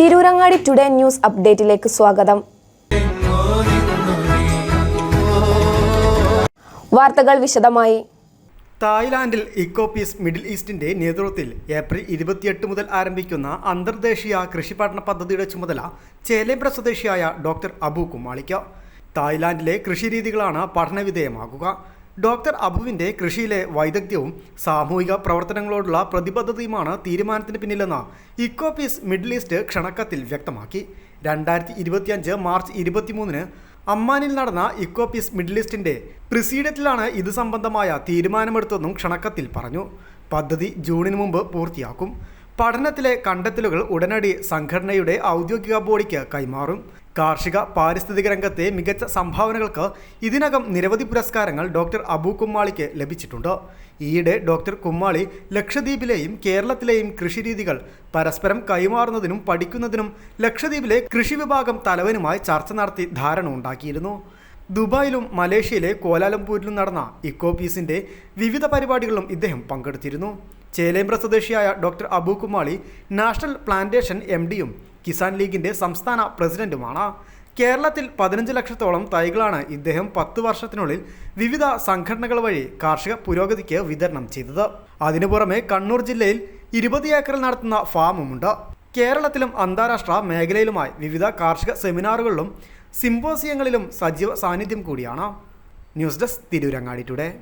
Tirurangadi today news അപ്ഡേറ്റിലേക്ക് സ്വാഗതം. വാർത്തകൾ വിശദമായി. തായ്ലാൻഡിൽ ഇക്കോപീസ് മിഡിൽ ഈസ്റ്റിന്റെ നേതൃത്വത്തിൽ ഏപ്രിൽ ഇരുപത്തിയെട്ട് മുതൽ ആരംഭിക്കുന്ന അന്തർദേശീയ കൃഷി പഠന പദ്ധതിയുടെ ചുമതല ചേലേമ്പ്ര സ്വദേശിയായ ഡോക്ടർ അബു കുമാളിക്ക. തായ്ലാൻഡിലെ കൃഷിരീതികളാണ് പഠനവിധേയമാകുക ഡോക്ടർ അബുവിന്റെ കൃഷിയിലെ വൈദഗ്ധ്യവും സാമൂഹിക പ്രവർത്തനങ്ങളോടുള്ള പ്രതിബദ്ധതയുമാണ് തീരുമാനത്തിന് പിന്നിലെന്ന് ഇക്കോപീസ് മിഡിൽ ഈസ്റ്റ് ക്ഷണക്കത്തിൽ വ്യക്തമാക്കി. രണ്ടായിരത്തി ഇരുപത്തിയഞ്ച് മാർച്ച് ഇരുപത്തിമൂന്നിന് അമ്മാനിൽ നടന്ന ഇക്കോപീസ് മിഡിൽ ഈസ്റ്റിന്റെ പ്രിസീഡത്തിലാണ് ഇത് സംബന്ധമായ തീരുമാനമെടുത്തതെന്നും ക്ഷണക്കത്തിൽ പറഞ്ഞു. പദ്ധതി ജൂണിന് മുമ്പ് പൂർത്തിയാക്കും. പഠനത്തിലെ കണ്ടെത്തലുകൾ ഉടനടി സംഘടനയുടെ ഔദ്യോഗിക ബോഡിക്ക് കൈമാറും. കാർഷിക പാരിസ്ഥിതിക രംഗത്തെ മികച്ച സംഭാവനകൾക്ക് ഇതിനകം നിരവധി പുരസ്കാരങ്ങൾ ഡോക്ടർ അബു കുമ്മാളിക്ക് ലഭിച്ചിട്ടുണ്ട്. ഈയിടെ ഡോക്ടർ കുമ്മാളി ലക്ഷദ്വീപിലെയും കേരളത്തിലെയും കൃഷിരീതികൾ പരസ്പരം കൈമാറുന്നതിനും പഠിക്കുന്നതിനും ലക്ഷദ്വീപിലെ കൃഷി വിഭാഗം തലവനുമായി ചർച്ച നടത്തി ധാരണ ഉണ്ടാക്കിയിരുന്നു. ദുബായിലും മലേഷ്യയിലെ കോലാലംപൂരിലും നടന്ന ഇക്കോ ഇക്കോപീസിന്റെ വിവിധ പരിപാടികളിലും ഇദ്ദേഹം പങ്കെടുത്തിരുന്നു. ചേലേമ്പ്ര സ്വദേശിയായ doctor Abu Kumali national plantation M ഡിയും കിസാൻ ലീഗിന്റെ സംസ്ഥാന പ്രസിഡന്റുമാണ്. കേരളത്തിൽ പതിനഞ്ച് ലക്ഷത്തോളം തൈകളാണ് ഇദ്ദേഹം പത്ത് വർഷത്തിനുള്ളിൽ വിവിധ സംഘടനകൾ വഴി കാർഷിക പുരോഗതിക്ക് വിതരണം ചെയ്തത്. അതിനു പുറമെ കണ്ണൂർ ജില്ലയിൽ ഇരുപത് ഏക്കറിൽ നടത്തുന്ന ഫാമുമുണ്ട്. കേരളത്തിലും അന്താരാഷ്ട്ര മേഖലയിലുമായി വിവിധ കാർഷിക സെമിനാറുകളിലും സിംപോസിയങ്ങളിലും സജീവ സാന്നിധ്യം കൂടിയാണ്. News desk Tirurangadi today.